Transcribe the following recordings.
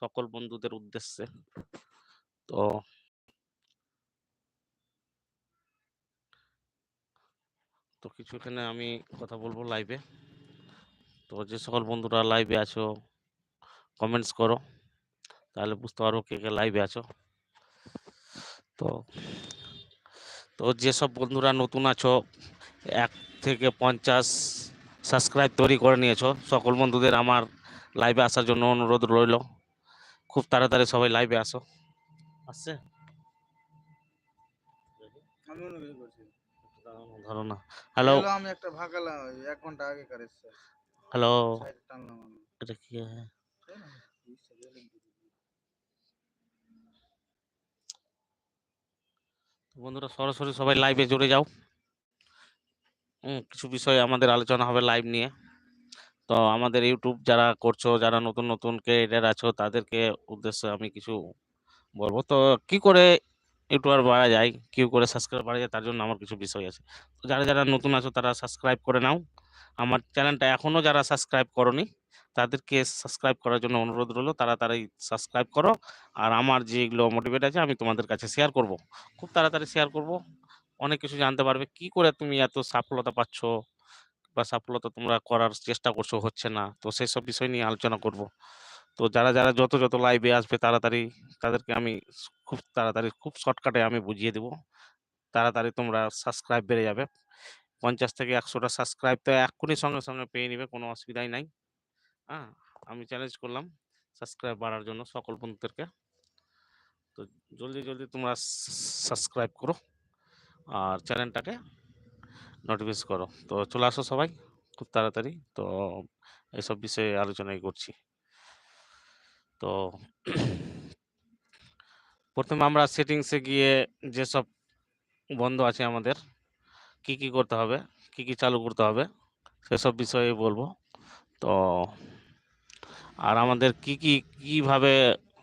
সকল বন্ধুদের উদ্দেশ্যে। তো তো কিছু এখানে আমি কথা বলব লাইভে তো যে সকল বন্ধুরা লাইভে আছো কমেন্টস করো, তাহলে বুঝতে পারো কে কে লাইভে আছো। তো তো যেসব বন্ধুরা নতুন আছো, এক থেকে পঞ্চাশ সাবস্ক্রাইব তৈরি করে নিয়েছো, সকল বন্ধুদের আমার লাইভে আসার জন্য অনুরোধ রইল। খুব তাড়াতাড়ি সবাই লাইভে আসো। আসছে করছি। ধরো না। হ্যালো আমি একটা ভাগালাম ওই এক ঘণ্টা আগে কার এসছে হ্যালো এটা কি? হ্যাঁ? বন্ধুরা সরাসরি সবাই লাইভে জুড়ে যাও। কিছু বিষয়ে আমাদের আলোচনা হবে লাইভ নিয়ে। তো আমাদের ইউটিউব যারা করছ, যারা নতুন নতুন ক্রিয়েটার আছো, তাদেরকে উদ্দেশ্যে আমি কিছু বলব। তো কি করে ইউটিউবার বাড়া যায়, কি করে সাবস্ক্রাইব বাড়া যায়, তার জন্য আমার কিছু বিষয় আছে। তো যারা যারা নতুন আছো, তারা সাবস্ক্রাইব করে নাও। আমার চ্যানেলটা এখনও যারা সাবস্ক্রাইব করনি, তাদেরকে সাবস্ক্রাইব করার জন্য অনুরোধ রইল। তাড়াতাড়ি সাবস্ক্রাইব করো। আর আমার যেগুলো মোটিভেট আছে, আমি তোমাদের কাছে শেয়ার করব। খুব তাড়াতাড়ি শেয়ার করব। অনেক কিছু জানতে পারবে। কি করে তুমি এত সফলতা পাচ্ছ? বা সফলতা তোমরা করার চেষ্টা করছ, হচ্ছে না। তো সেই সব বিষয় নিয়ে আলোচনা করব। তো যারা যারা যত যত লাইভে আসবে তাড়াতাড়ি তাদেরকে আমি খুব তাড়াতাড়ি, খুব শর্টকাটে আমি বুঝিয়ে দেব। তাড়াতাড়ি তোমরা সাবস্ক্রাইব বেড়ে যাবে। পঞ্চাশ থেকে একশোটা সাবস্ক্রাইব তো এক্ষুনি সঙ্গে সঙ্গে পেয়ে নিবে, কোনো অসুবিধাই নাই। হ্যাঁ আমি চ্যালেঞ্জ করলাম সাবস্ক্রাইব বাড়ার জন্য সকল বন্ধুদেরকে। তো জলদি জলদি তোমরা সাবস্ক্রাইব করো। আর চ্যানেলটাকে নোটিফিস করো। তো চলে আসো সবাই খুব তাড়াতাড়ি। তো এসব বিষয়ে আলোচনাই করছি। তো প্রথমে আমরা সেটিংসে গিয়ে যেসব বন্ধ আছে আমাদের, কি কি করতে হবে, কি কি চালু করতে হবে, সেসব বিষয়ে বলব। তো আর আমাদের কি কি, কীভাবে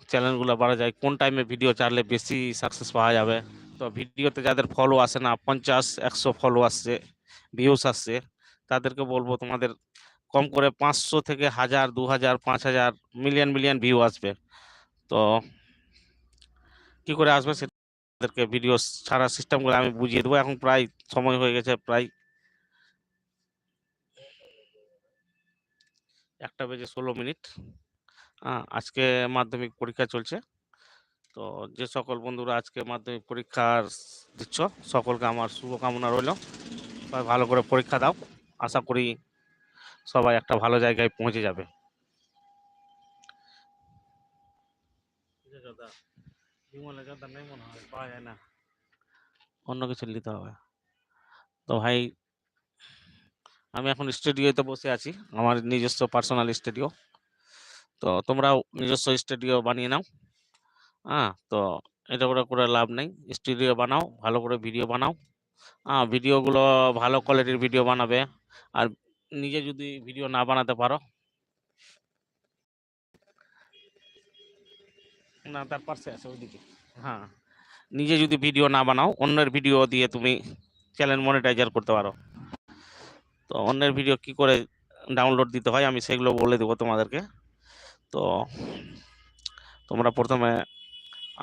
চ্যানেলগুলো বাড়া যায়, কোন টাইমে ভিডিও ছাড়লে বেশি সাকসেস পাওয়া যাবে। তো ভিডিওতে যাদের ফলো আসে না, পঞ্চাশ, একশো ফলো আসছে ভিউস আসছে, তাদেরকে বলব তোমাদের কম করে পাঁচশো থেকে হাজার, দু হাজার, পাঁচ হাজার মিলিয়ন মিলিয়ন ভিউ আসবে। তো কি করে আসবে সেটা তাদেরকে ভিডিও ছাড়ার সিস্টেমগুলো আমি বুঝিয়ে দেবো। এখন প্রায় সময় হয়ে গেছে, প্রায় একটা বেজে ষোলো মিনিট। আজকে মাধ্যমিক পরীক্ষা চলছে। তো যে সকল বন্ধুরা আজকে মাধ্যমিক পরীক্ষার দিচ্ছ, সকলকে আমার শুভকামনা রইল। সবাই ভালো করে পরীক্ষা দাও। আশা করি সবাই একটা ভালো জায়গায় পৌঁছে যাবে। অন্য কিছু নিতে হবে। তো ভাই, আমি এখন স্টুডিওতে বসে আছি, আমার নিজস্ব পার্সোনাল স্টুডিও তো তোমরাও নিজস্ব স্টুডিও বানিয়ে নাও। হ্যাঁ তো এটা করে করে লাভ নেই। স্টুডিও বানাও, ভালো করে ভিডিও বানাও। ভিডিওগুলো ভালো কোয়ালিটির ভিডিও বানাবে। আর নিজে যদি ভিডিও না বানাতে পারো। না, তার পাশে আছে ওইদিকে। হ্যাঁ নিজে যদি ভিডিও না বানাও, অন্যের ভিডিও দিয়ে তুমি চ্যানেল মনিটাইজার করতে পারো। তো অন্যের ভিডিও কি করে ডাউনলোড দিতে হয়, আমি সেগুলো বলে দেবো তোমাদেরকে। তো তোমরা প্রথমে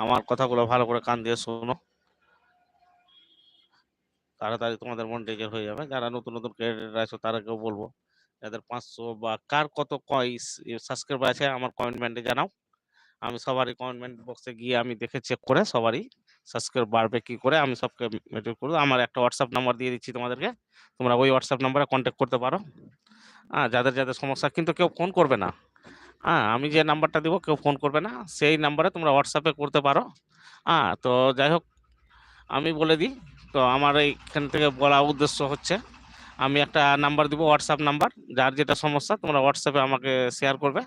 আমার কথাগুলো ভালো করে কান দিয়ে শোনো। তাড়াতাড়ি তোমাদের মনিটাইজার হয়ে যাবে। যারা নতুন নতুন ক্রিয়েটার আছো তাদেরকেও বলব যাদের পাঁচশো বা কার কত কয়েস সাবস্ক্রাইব আছে, আমার কমেন্টমেন্টে জানাও। আমি সবারই কমেন্টমেন্ট বক্সে গিয়ে আমি দেখে চেক করে সবারই সাবস্ক্রাইব বাড়বে কি করে, আমি সবকে মেটেরিয়াল করব। আমার একটা হোয়াটসঅ্যাপ নাম্বার দিয়ে দিচ্ছি তোমাদেরকে। তোমরা ওই হোয়াটসঅ্যাপ নাম্বারে কন্ট্যাক্ট করতে পারো। হ্যাঁ যাদের যাদের সমস্যা, কিন্তু কেউ ফোন করবে না। হ্যাঁ আমি যে নাম্বারটা দেবো, কেউ ফোন করবে না। সেই নাম্বারে তোমরা হোয়াটসঅ্যাপে করতে পারো। হ্যাঁ তো যাই হোক, আমি বলে দিই তো আমার এইখান থেকে বলা উদ্দেশ্য হচ্ছে, আমি একটা নাম্বার দিব হোয়াটসঅ্যাপ নাম্বার। যার যেটা সমস্যা, তোমরা হোয়াটসঅ্যাপে আমাকে শেয়ার করবে।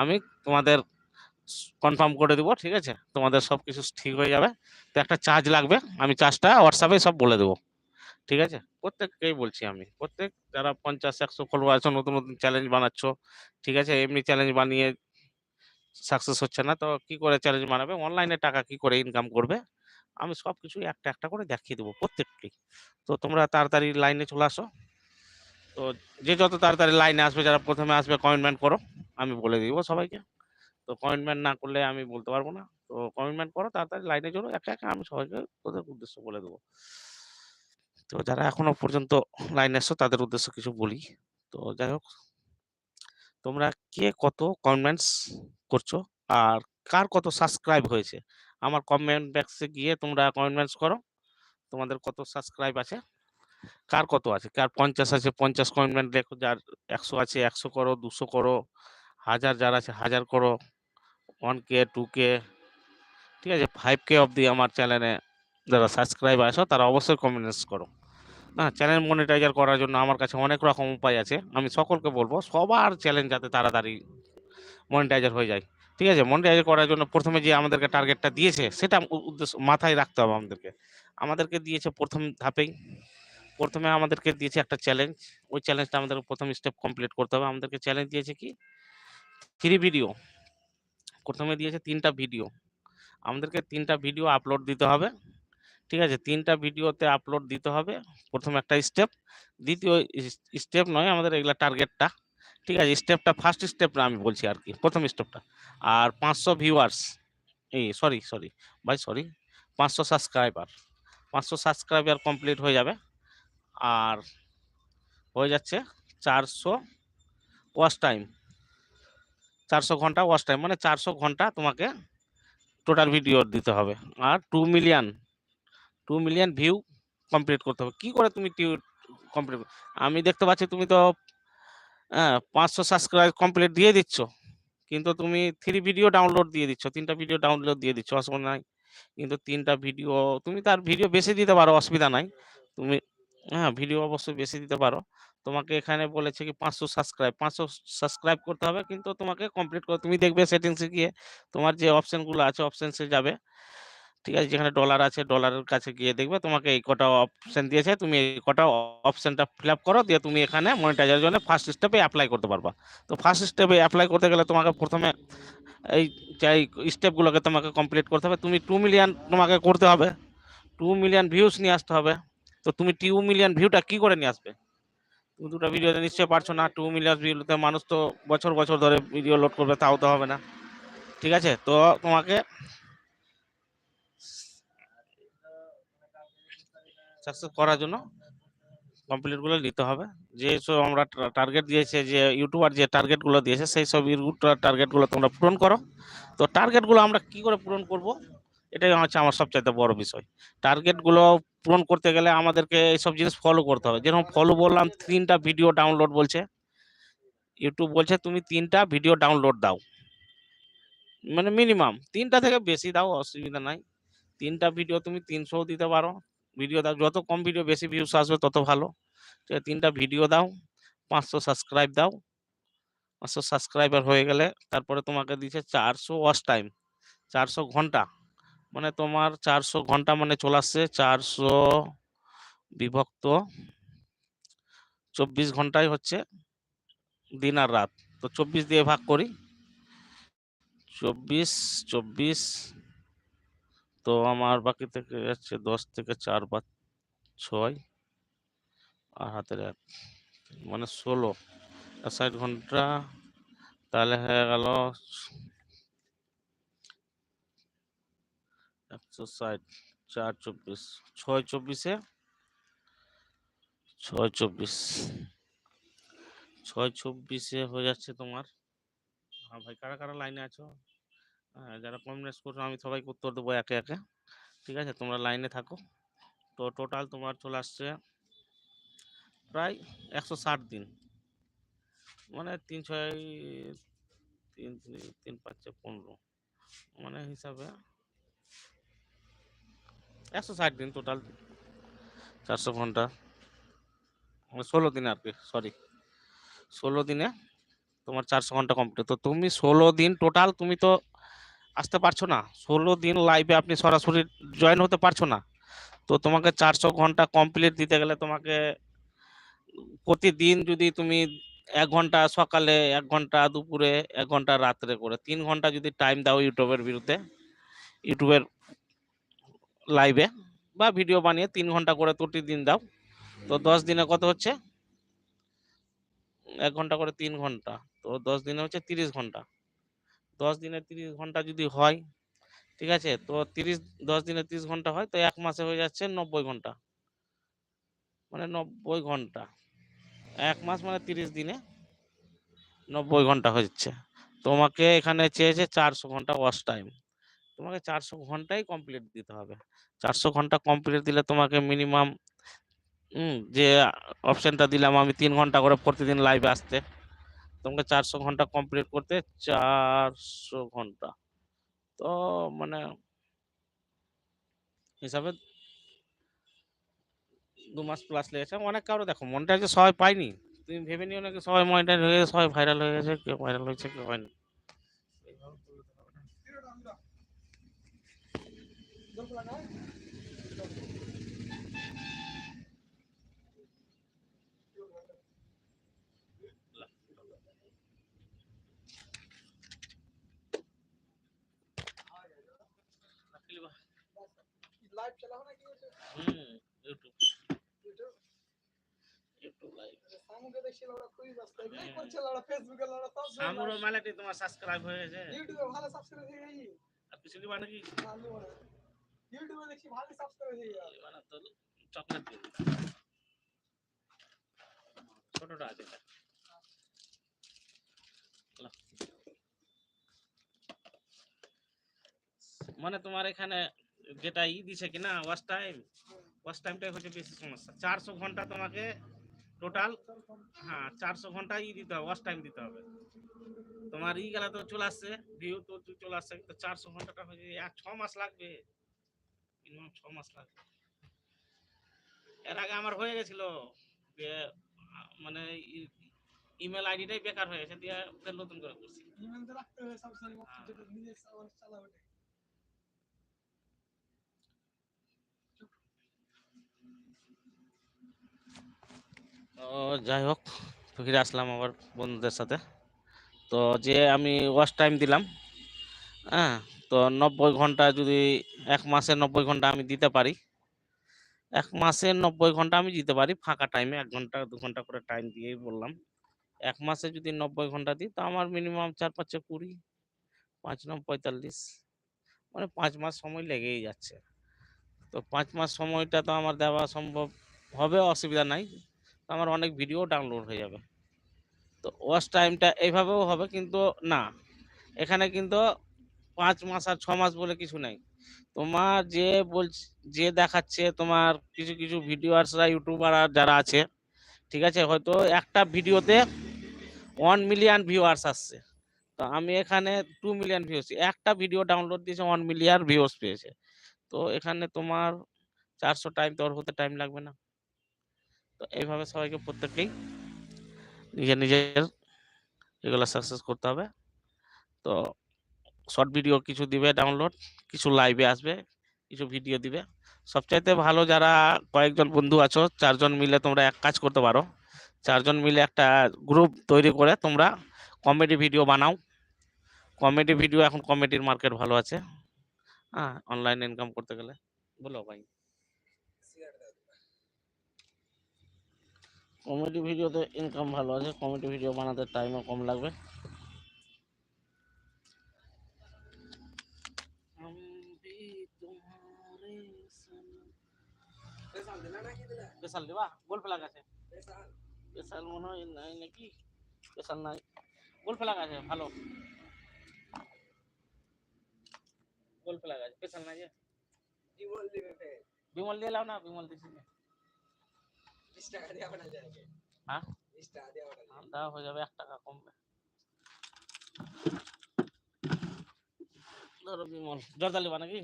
আমি তোমাদের কনফার্ম করে দিব, ঠিক আছে? তোমাদের সব কিছু ঠিক হয়ে যাবে। তো একটা চার্জ লাগবে, আমি চার্জটা হোয়াটসঅ্যাপে সব বলে দেবো। ঠিক আছে? প্রত্যেককেই বলছি আমি। প্রত্যেক যারা পঞ্চাশ, একশো ফলোয়ার আছো, নতুন নতুন চ্যালেঞ্জ বানাচ্ছ, ঠিক আছে? এমনি চ্যালেঞ্জ বানিয়ে সাকসেস হচ্ছে না, তো কি করে চ্যালেঞ্জ বানাবে? অনলাইনে টাকা কি করে ইনকাম করবে? আমি সব কিছু একটা একটা করে দেখিয়ে দেবো প্রত্যেকটি। তো তোমরা তাড়াতাড়ি লাইনে চলে আসো। তো যে যত তাড়াতাড়ি লাইনে আসবে, যারা প্রথমে আসবে কমেন্টমেন্ট করো। আমি বলে দিব সবাইকে। তো কমিটমেন্ট না করলে আমি বলতে পারব না। তো কমিটমেন্ট করো, তাড়াতাড়ি লাইনে জড়ো একা একা আমি সবাইকে তোদের উদ্দেশ্য বলে দেবো। তো যারা এখনও পর্যন্ত লাইনে এসছো, তাদের উদ্দেশ্য কিছু বলি। তো যাই হোক, তোমরা কে কত কমেন্টস করছ? আর কার কত সাবস্ক্রাইব হয়েছে? আমার কমেন্ট বক্সে গিয়ে তোমরা কমেন্টস করো। তোমাদের কত সাবস্ক্রাইব আছে? কার কত আছে? কার পঞ্চাশ আছে? পঞ্চাশ কমেন্ট দেখো। যার একশো আছে, একশো করো, দুশো করো, হাজার যার আছে, হাজার করো। ওয়ান কে টু কে ঠিক আছে? ফাইভ কে অবধি আমার চ্যানেলে যারা সাবস্ক্রাইব আছো, তারা অবশ্যই কমেন্টস করো। না চ্যানেল মনিটাইজার করার জন্য আমার কাছে অনেক রকম উপায় আছে। আমি সকলকে বলব, সবার চ্যালেঞ্জ যাতে তাড়াতাড়ি মনিটাইজার হয়ে যায়। ঠিক আছে? মনিটাইজার করার জন্য প্রথমে যে আমাদেরকে টার্গেটটা দিয়েছে, সেটা উদ্দেশ্য মাথায় রাখতে হবে আমাদেরকে। আমাদেরকে দিয়েছে প্রথম ধাপেই। প্রথমে আমাদেরকে দিয়েছে একটা চ্যালেঞ্জ ওই চ্যালেঞ্জটা আমাদের প্রথম স্টেপ কমপ্লিট করতে হবে। আমাদেরকে চ্যালেঞ্জ দিয়েছে কি? থ্রি ভিডিও প্রথমে দিয়েছে তিনটা ভিডিও আমাদেরকে তিনটা ভিডিও আপলোড দিতে হবে। ঠিক আছে? তিনটা ভিডিওতে আপলোড দিতে হবে। প্রথম একটা স্টেপ দ্বিতীয় স্টেপ নয় আমাদের এগুলা টার্গেটটা ঠিক আছে স্টেপটা ফার্স্ট স্টেপটা আমি বলছি আর কি, প্রথম স্টেপটা আর পাঁচশো ভিউয়ার্স এই সরি সরি ভাই সরি পাঁচশো সাবস্ক্রাইবার পাঁচশো সাবস্ক্রাইবার কমপ্লিট হয়ে যাবে। আর হয়ে যাচ্ছে চারশো ওয়াচ টাইম চারশো ঘণ্টা ওয়াচ টাইম মানে চারশো ঘণ্টা তোমাকে টোটাল ভিডিও দিতে হবে। আর two million two million view complete করতে হবে। কি করে তুমি কমপ্লিট আমি দেখতে পাচ্ছি তুমি তো হ্যাঁ পাঁচশো সাবস্ক্রাইব কমপ্লিট দিয়ে দিচ্ছ। কিন্তু তুমি থ্রি ভিডিও ডাউনলোড দিয়ে দিচ্ছ, তিনটা ভিডিও ডাউনলোড দিয়ে দিচ্ছ, অসুবিধা নাই। কিন্তু তিনটা ভিডিও তুমি তার ভিডিও বেশি দিতে পারো, অসুবিধা নাই। তুমি হ্যাঁ ভিডিও অবশ্যই বেশি দিতে পারো। তোমাকে এখানে বলেছে কি পাঁচশো সাবস্ক্রাইব পাঁচশো সাবস্ক্রাইব করতে হবে, কিন্তু তোমাকে কমপ্লিট করে, তুমি দেখবে সেটিংসে গিয়ে তোমার যে অপশনগুলো আছে অপশনসে যাবে। ঠিক আছে? যেখানে ডলার আছে ডলারের কাছে গিয়ে দেখবে তোমাকে এই কটা অপশন দিয়েছে। তুমি এই কটা অপশনটা ফিল আপ করো, দিয়ে তুমি এখানে মনিটাইজার জন্য ফার্স্ট স্টেপে অ্যাপ্লাই করতে পারবা। তো ফার্স্ট স্টেপে অ্যাপ্লাই করতে গেলে তোমাকে প্রথমে এই চাই স্টেপগুলোকে তোমাকে কমপ্লিট করতে হবে। তুমি টু মিলিয়ন তোমাকে করতে হবে। টু মিলিয়ন ভিউস নিয়ে আসতে হবে। তো তুমি টু মিলিয়ন ভিউটা কি করে নিয়ে আসবে? তুমি দুটো ভিডিও নিশ্চয়ই পারছ না। টু মিলিয়ন ভিউতে মানুষ তো বছর বছর ধরে ভিডিও লোড করবে, তাও তো হবে না। ঠিক আছে? তো তোমাকে সাকসেস করার জন্য কমপ্লিটগুলো নিতে হবে। যে সব আমরা টার্গেট দিয়েছে, যে ইউটিউবার যে টার্গেটগুলো দিয়েছে, সেই সব টার্গেটগুলো তোমরা পূরণ করো। তো টার্গেটগুলো আমরা কি করে পূরণ করব? এটাই হচ্ছে আমার সবচাইতে বড় বিষয়। টার্গেটগুলো পূরণ করতে গেলে আমাদেরকে এইসব জিনিস ফলো করতে হবে। যেরকম ফলো বললাম, তিনটা ভিডিও ডাউনলোড বলছে। ইউটিউব বলছে, তুমি তিনটা ভিডিও ডাউনলোড দাও। মানে মিনিমাম তিনটা থেকে বেশি দাও, অসুবিধা নাই। তিনটা ভিডিও তুমি তিনশো দিতে পারো। ভিডিও দাও। যত কম ভিডিও বেশি ভিউস আসবে, তত ভালো। তিনটা ভিডিও দাও, পাঁচশো সাবস্ক্রাইব দাও। পাঁচশো সাবস্ক্রাইবার হয়ে গেলে তারপরে তোমাকে দিচ্ছে চারশো ওয়াচ টাইম চারশো ঘণ্টা। মানে তোমার চারশো ঘণ্টা মানে চলে আসছে চারশো বিভক্ত। চব্বিশ ঘন্টায় হচ্ছে দিন আর রাত। তো চব্বিশ দিয়ে ভাগ করি। চব্বিশ চব্বিশ তো আমার বাকি থেকে যাচ্ছে দশ থেকে চার পাঁচ ছয়। আর হাতের এক। মানে ষোলো। ষাট ঘণ্টা তাহলে হয়ে গেল একশো ষাট, চার চব্বিশ। ছয় চব্বিশে? ছয় চব্বিশ। ছয় চব্বিশে হয়ে যাচ্ছে তোমার। হ্যাঁ ভাই, কারা কারা লাইনে আছো? যারা কমেন্টস করছ, আমি সবাইকে উত্তর দেবো একে একে। ঠিক আছে? তোমরা লাইনে থাকো। তো টোটাল তোমার চলে আসছে প্রায় একশো ষাট দিন। মানে তিন ছয় তিন, তিন- তিন পাঁচে পনেরো। মানে হিসাবে একশো ষাট দিন টোটাল। চারশো ঘণ্টা। মানে ষোলো দিনে আর কি, সরি। ষোলো দিনে তোমার চারশো ঘণ্টা কমপ্লিট। তো তুমি ষোলো দিন টোটাল তুমি তো আসতে পারছ না? ষোলো দিন লাইভে আপনি সরাসরি জয়েন হতে পারছ না? তো তোমাকে চারশো ঘণ্টা কমপ্লিট দিতে গেলে তোমাকে প্রতিদিন যদি তুমি এক ঘণ্টা সকালে, এক ঘণ্টা দুপুরে, এক ঘণ্টা রাত্রে করে, তিন ঘণ্টা যদি টাইম দাও ইউটিউবের বিরুদ্ধে, ইউটিউবের লাইভে বা ভিডিও বানিয়ে তিন ঘণ্টা করে প্রতিদিন দাও। তো দশ দিনে কত হচ্ছে? এক ঘণ্টা করে তিন ঘণ্টা। তো দশ দিনে হচ্ছে তিরিশ ঘণ্টা। দশ দিনে তিরিশ ঘণ্টা যদি হয়, ঠিক আছে? তো তিরিশ, দশ দিনে তিরিশ ঘণ্টা হয়, তো এক মাসে হয়ে যাচ্ছে নব্বই ঘণ্টা। মানে নব্বই ঘণ্টা। এক মাস মানে তিরিশ দিনে নব্বই ঘণ্টা হচ্ছে তোমাকে এখানে চেয়েছে চারশো ঘণ্টা ওয়াশ টাইম তোমাকে চারশো ঘন্টাই কমপ্লিট দিতে হবে। চারশো ঘণ্টা কমপ্লিট দিলে তোমাকে মিনিমাম যে অপশনটা দিলাম আমি তিন ঘণ্টা করে প্রতিদিন লাইভে আসতে। তোমাকে চারশো ঘণ্টা কমপ্লিট করতে চারশো ঘণ্টা। তো মানে হিসাবে দু মাস প্লাস লেগেছে। অনেক কারও দেখো মনটা যে সবাই পাইনি তুমি ভেবে নিও নাকি সবাই মনিটাইজ হয়ে গেছে, সবাই ভাইরাল হয়ে গেছে, কেউ ভাইরাল হয়েছে, কেউ হয়নি করলে তো হবে না। রাখলি বা। লাইভ চলা হয় নাকি হুম ইউটিউব ইউটিউব লাইভ সামুকে দেখছি ওরা খুবই ব্যস্ত লাইক করছে ওরা ফেসবুকে ওরা সব সামুরো মালাটি তোমার সাবস্ক্রাইব হয়ে গেছে ইউটিউবে ভালো সাবস্ক্রাইব হয়ে গেছে আর কিছু দিবা নাকি ভালো ইউটিউবে দেখছি ভালো সাবস্ক্রাইব হয়ে গেছে দিবা না তো চকলেট দিন ছোটটা আছে এটা। লো। মানে তোমার এখানে যেটা ই দিছে কিনা ওয়াচ টাইম ওয়াচ টাইমটাই হচ্ছে বেশি সমস্যা। চারশো ঘণ্টা তোমাকে টোটাল হ্যাঁ চারশো ঘণ্টা ই দিতে হবে ওয়াচ টাইম দিতে হবে। তোমার ই গেলা তো চলে আসছে ভিউ তো চলে আসছে কিন্তু চারশো ঘন্টাটা হচ্ছে এক ছ মাস লাগবে। মিনিমাম ছ মাস লাগবে। এর আগে আমার হয়ে গেছিল যে মানে ইমেল আইডিটাই বেকার হয়ে গেছে দিয়ে নতুন করে করছি। ইমেল তো রাখতে হবে সবসময় যেটা নিজে চালাবে যাই হোক, ফিরে আসলাম আবার বন্ধুদের সাথে। তো যে আমি ওয়াচ টাইম দিলাম হ্যাঁ তো নব্বই ঘণ্টা যদি এক মাসে নব্বই ঘণ্টা আমি দিতে পারি, এক মাসে নব্বই ঘণ্টা আমি দিতে পারি ফাঁকা টাইমে এক ঘণ্টা, দু ঘণ্টা করে টাইম দিয়েই বললাম। এক মাসে যদি নব্বই ঘণ্টা দিই, তো আমার মিনিমাম চার পাঁচে কুড়ি, পাঁচ নম পঁয়তাল্লিশ মানে পাঁচ মাস সময় লেগেই যাচ্ছে। তো পাঁচ মাস সময়টা তো আমার দেওয়া সম্ভব হবে, অসুবিধা নাই। আমার অনেক ভিডিও ডাউনলোড হয়ে যাবে। তো ওয়াচ টাইমটা এইভাবেও হবে কিন্তু না। এখানে কিন্তু পাঁচ মাস আর ছ মাস বলে কিছু নাই। তোমার যে বলছে, যে দেখাচ্ছে তোমার কিছু কিছু ভিডিওয়ার্সরা ইউটিউবার যারা আছে, ঠিক আছে? হয়তো একটা ভিডিওতে ওয়ান মিলিয়ন ভিউয়ার্স আসছে। তো আমি এখানে টু মিলিয়ন ভিউস একটা ভিডিও ডাউনলোড দিয়েছে ওয়ান মিলিয়ন ভিউস পেয়েছে। তো এখানে তোমার চারশো টাইম তো ওর হতে টাইম লাগবে না। তো এইভাবে সবাইকে প্রত্যেককেই নিজের নিজের এগুলো সাকসেস করতে হবে। তো শর্ট ভিডিও কিছু দিবে ডাউনলোড কিছু লাইভে আসবে, কিছু ভিডিও দিবে। সবচাইতে ভালো যারা কয়েকজন বন্ধু আছো, চারজন মিলে তোমরা এক কাজ করতে পারো। চারজন মিলে একটা গ্রুপ তৈরি করে তোমরা কমেডি ভিডিও বানাও। কমেডি ভিডিও এখন কমেডির মার্কেট ভালো আছে। হ্যাঁ অনলাইন ইনকাম করতে গেলে। বলো ভাই। কমেডি ভিডিওতে ইনকাম ভালো আছে কমেডি ভিডিও বানাতে টাইমও কম লাগবে স্পেশাল দিবা গোল ফেলা গেছে স্পেশাল মনে হয় নাই নাকি স্পেশাল নাই গোল ফেলা গেছে ভালো গোল ফেলা গেছে স্পেশাল নাই যে বিমল দিয়ে লাও না বিমল দিছি হ্যাঁ? হ্যাঁ, দাও হয়ে যাবে এক টাকা কমবে। ধরো বিমল জর্দা নাকি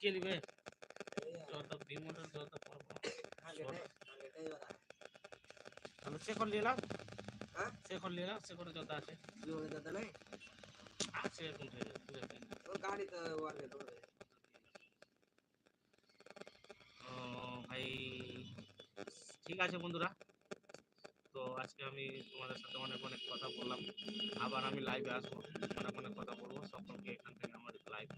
কে নিবে? জর্দা বিমলের জর্দা পড়ব তাহলে শেখর হ্যাঁ? শেখর নিয়ে নাও শেখরের জর্দা আছে। আছে এখন থেকে, বুঝে পেলে। তো ভাই, ঠিক আছে বন্ধুরা। তো আজকে আমি তোমাদের সাথে অনেক অনেক কথা বললাম। আবার আমি লাইভে আসব। অনেক অনেক কথা বলব। সকলকে এখান থেকে আমার লাইভ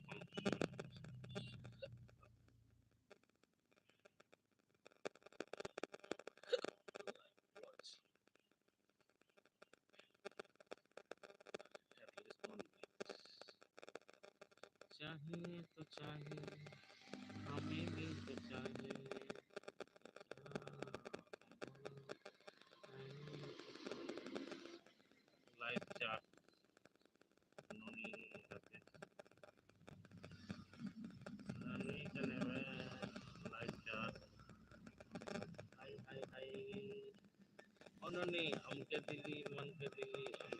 चाहिए তো चाहिए ও ননি আমকে দিলি মনকে দিলি আমকে